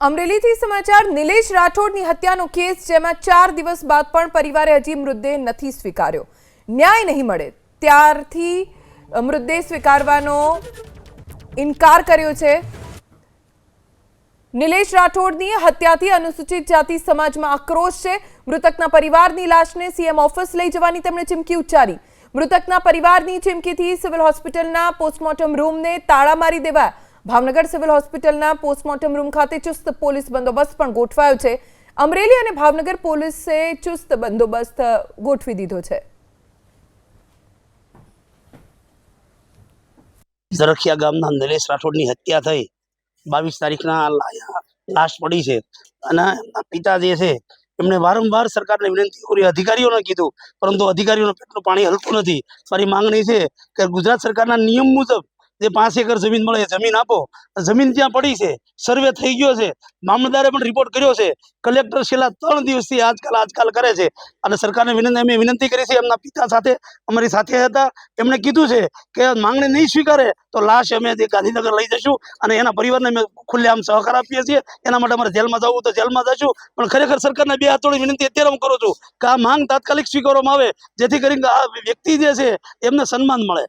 અમરેલીથી સમાચાર, નિલેશ રાઠોડની હત્યાનો કેસ, જેમાં ચાર દિવસ બાદ પણ પરિવારે હજી મૃતદેહ નથી સ્વીકાર્યો. ન્યાય નહીં મળે. ત્યારથી મૃતદેહ સ્વીકારવાનો ઇનકાર કર્યો છે. નિલેશ રાઠોડની હત્યાથી અનુસૂચિત જાતિ સમાજમાં આક્રોશ છે. મૃતકના પરિવારની લાશને સીએમ ઓફિસ લઈ જવાની તેમણે ચીમકી ઉચ્ચારી. મૃતકના પરિવારની ચીમકીથી સિવિલ હોસ્પિટલના પોસ્ટમોર્ટમ રૂમને તાળા મારી દેવાયા. ભાવનગર સિવિલ હોસ્પિટલના પોસ્ટમોર્ટમ રૂમ ખાતે ચુસ્ત પોલીસ બંદોબસ્ત પણ ગોઠવાયો છે. અમરેલી અને ભાવનગર પોલીસે ચુસ્ત બંદોબસ્ત ગોઠવી દીધો છે. ઝરખિયા ગામના નરેશ રાઠોડની હત્યા થઈ બાવીસ તારીખના લાશ પડી છે. અને પિતા જે છે, એમણે વારંવાર સરકારને વિનંતી કરી, અધિકારીઓને કીધું, પરંતુ અધિકારીઓનું પેટનું પાણી હલતું નથી. મારી માંગણી છે કે ગુજરાત સરકારના નિયમ મુજબ જે પાંચ એકર જમીન મળે જમીન આપો. જમીન ત્યાં પડી છે, સર્વે થઈ ગયો છે. મામલદારે પણ રિપોર્ટ કર્યો છે. કલેક્ટર છેલ્લા ત્રણ દિવસથી આજકાલ આજકાલ કરે છે. અને સરકારને વિનંતી, અમે વિનંતી કરી છે એમના પિતા સાથે, અમારી સાથે હતા. એમણે કીધું છે કે માંગણી નહીં સ્વીકારે તો લાશ અમે તે ગાંધીનગર લઈ જશું અને એના પરિવારને અમે ખુલ્લેઆમ સહકાર આપીએ છીએ. એના માટે અમારે જેલમાં જવું તો જેલમાં જશું. પણ ખરેખર સરકારને બે હાથોડી વિનંતી અત્યારે હું કરું છું કે આ માંગ તાત્કાલિક સ્વીકારવામાં આવે. જેથી કરીને આ વ્યક્તિ જે છે, એમને સન્માન મળે.